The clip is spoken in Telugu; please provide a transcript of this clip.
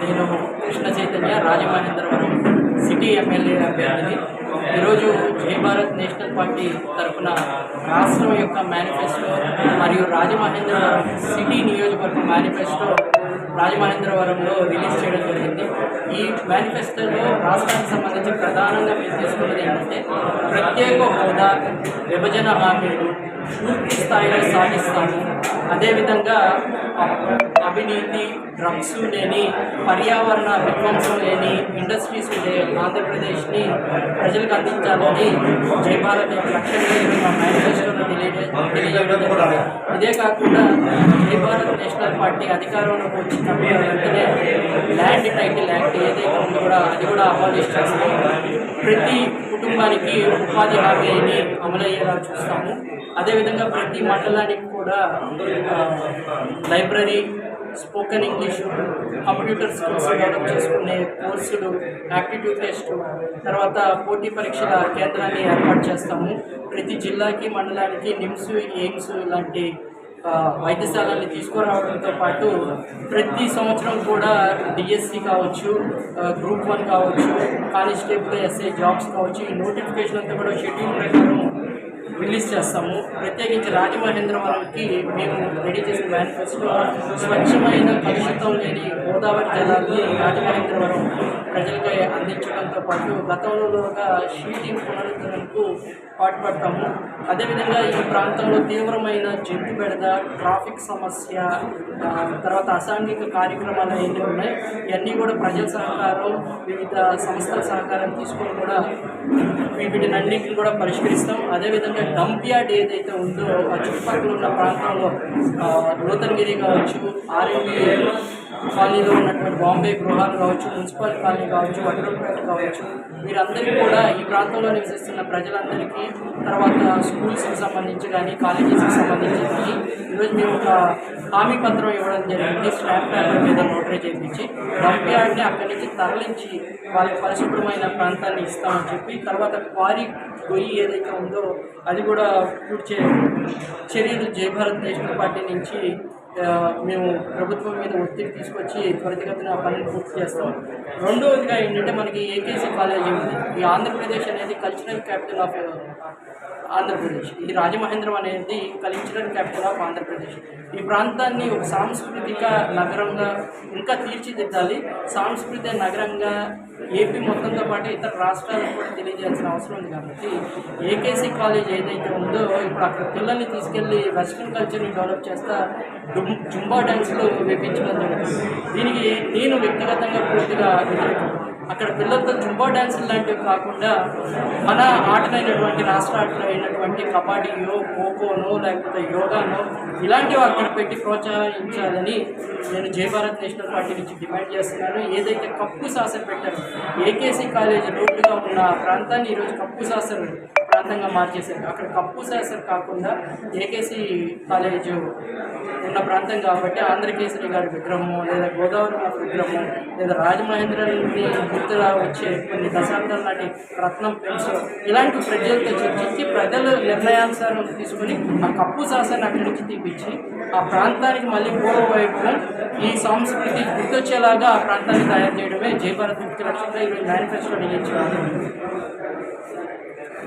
నేను కృష్ణ చైతన్య రాజమహేంద్రవరం సిటీ ఎమ్మెల్యే అభ్యర్థిని. ఈరోజు జయ భారత్ నేషనల్ పార్టీ తరఫున రాష్ట్రం యొక్క మేనిఫెస్టో మరియు రాజమహేంద్రవరం సిటీ నియోజకవర్గ మేనిఫెస్టో రాజమహేంద్రవరంలో రిలీజ్ చేయడం జరిగింది. ఈ మేనిఫెస్టోలో రాష్ట్రానికి సంబంధించి ప్రధానంగా మేము తీసుకున్నది ఏంటంటే ప్రత్యేక హోదా విభజన హామీలు పూర్తి స్థాయిలో సాధిస్తాము అదేవిధంగా అవినీతి డ్రగ్స్ లేని పర్యావరణ విధ్వంసం లేని ఇండస్ట్రీస్ ఉండే ఆంధ్రప్రదేశ్ని ప్రజలకు అందించాలని జై భారత్ యొక్క లక్ష్యంగా మేనిఫెస్టోలో తెలియజేయడం ఇదే కాకుండా జై భారత్ నేషనల్ పార్టీ అధికారంలోకి వచ్చిన వెంటనే ల్యాండ్ టైటిల్ యాక్ట్ ఏదైతే ఉందో కూడా అది కూడా అబాలిష్ ప్రతి కుటుంబానికి ఉపాధి హామీని అమలయ్యేలా చూస్తాము. అదేవిధంగా ప్రతి మండలానికి కూడా library spoken English computer skills develop చేసుకునే కోర్సులు యాప్టిట్యూడ్ టెస్ట్ తర్వాత పోటీ పరీక్షల కేంద్రాన్ని ఏర్పాటు చేస్తాము. ప్రతి జిల్లాకి మండలానికి నిమ్స్ ఎయిమ్స్ లాంటి వైద్యశాలని తీసుకురావడంతో పాటు ప్రతి సంవత్సరం కూడా డిఎస్సి కావచ్చు గ్రూప్ వన్ కావచ్చు కానిస్టేబుల్ ఎస్ఐ జాబ్స్ కావచ్చు ఈ నోటిఫికేషన్ అంతా కూడా షెడ్యూల్ ప్రకారం రిలీజ్ చేస్తాము. ప్రత్యేకించి రాజమహేంద్రవరంకి మేము రెడీ చేసిన మేనిఫెస్టో స్వచ్ఛమైన కలుషితం లేని గోదావరి జలాన్ని రాజమహేంద్రవరం ప్రజలకు అందించడంతో పాటు గతంలోగా షీటింగ్ పునరుద్ధరణకు పాటుపడతాము. అదేవిధంగా ఈ ప్రాంతంలో తీవ్రమైన జంతు బెడద ట్రాఫిక్ సమస్య తర్వాత అసాంఘిక కార్యక్రమాలు అవన్నీ ఉన్నాయి. ఇవన్నీ కూడా ప్రజల సహకారం వివిధ సంస్థల సహకారం తీసుకొని కూడా వీటినన్నింటిని కూడా పరిష్కరిస్తాం. అదేవిధంగా డంప్ యార్డ్ ఏదైతే ఉందో ఆ చుట్టుపక్కల ఉన్న ప్రాంతంలో ఆ, నూతనగిరి కావచ్చు ఆర్ఎంబి కాలనీలో ఉన్నటువంటి బాంబే గృహాలు కావచ్చు మున్సిపల్ కాలనీ కావచ్చు వడ్రపేట కావచ్చు వీరందరికీ కూడా ఈ ప్రాంతంలో నివసిస్తున్న ప్రజలందరికీ తర్వాత స్కూల్స్కి సంబంధించి కానీ కాలేజెస్కి సంబంధించి ఒక హామీ పత్రం ఇవ్వడం జరిగింది. స్టాంప్ పేపర్ మీద నోటరీ చేయించి డంప్ అక్కడి నుంచి తరలించి వాళ్ళకి పరిశుభ్రమైన ప్రాంతాన్ని ఇస్తామని చెప్పి తర్వాత క్వారీ గొయ్యి ఏదైతే ఉందో అది కూడా పూడ్చే చర్యలు జయభారత్ నేషనల్ పార్టీ నుంచి మేము ప్రభుత్వం మీద ఒత్తిడి తీసుకొచ్చి త్వరితగతిన పనిని పూర్తి చేస్తాం. రెండవదిగా ఏంటంటే మనకి ఏకేసీ కాలేజీ ఉంది. ఈ ఆంధ్రప్రదేశ్ అనేది కల్చరల్ క్యాపిటల్ ఆఫ్ ఆంధ్రప్రదేశ్. ఈ రాజమహేంద్రం అనేది కల్చరల్ క్యాపిటల్ ఆఫ్ ఆంధ్రప్రదేశ్. ఈ ప్రాంతాన్ని ఒక సాంస్కృతిక నగరంగా ఇంకా తీర్చిదిద్దాలి. సాంస్కృతిక నగరంగా ఏపీ మొత్తంతో పాటు ఇతర రాష్ట్రాలకు కూడా తెలియజేయాల్సిన అవసరం ఉంది కాబట్టి ఏకేసీ కాలేజ్ ఏదైతే ఉందో ఇప్పుడు అక్కడ పిల్లల్ని తీసుకెళ్ళి వెస్ట్రన్ కల్చర్ని డెవలప్ చేస్తా డుమ్- జుంబా డ్యాన్స్లో వేపించడం జరుగుతుంది. దీనికి నేను వ్యక్తిగతంగా పూర్తిగా అక్కడ పిల్లలతో జుంబా డ్యాన్సులు లాంటివి కాకుండా మన ఆటలైనటువంటి రాష్ట్ర ఆటలు అయినటువంటి కబడ్డీయో ఖోఖోనో లేకపోతే యోగానో ఇలాంటివి అక్కడ పెట్టి ప్రోత్సహించాలని నేను జయభారత్ నేషనల్ పార్టీ నుంచి డిమాండ్ చేస్తున్నాను. ఏదైతే కప్పు శాసన పెట్టారో ఏకేసీ కాలేజీ రోడ్డుగా ఉన్న ప్రాంతాన్ని ఈరోజు కప్పు శాసన ప్రాంతంగా మార్చేశారు. అక్కడ కప్పు శాసన కాకుండా ఏకేసీ కాలేజ్ ఉన్న ప్రాంతం కాబట్టి ఆంధ్రకేసరి గారి విగ్రహము లేదా గోదావరి గారి విగ్రహము లేదా రాజమహేంద్రుని గుర్తుగా వచ్చే కొన్ని దశాబ్దాల నాటి రత్నం పెన్స్ ఇలాంటి ప్రజలతో చర్చించి ప్రజలు నిర్ణయానుసారం తీసుకొని ఆ కప్పు శాసన అక్కడి నుంచి తీపిచ్చి ఆ ప్రాంతానికి మళ్ళీ పూర్వవైపు ఈ సంస్కృతి గుర్తొచ్చేలాగా ఆ ప్రాంతాన్ని తయారు చేయడమే జయభారత్ ముఖ్య లక్ష్యంగా ఈరోజు మేనిఫెస్టో నిలిచింది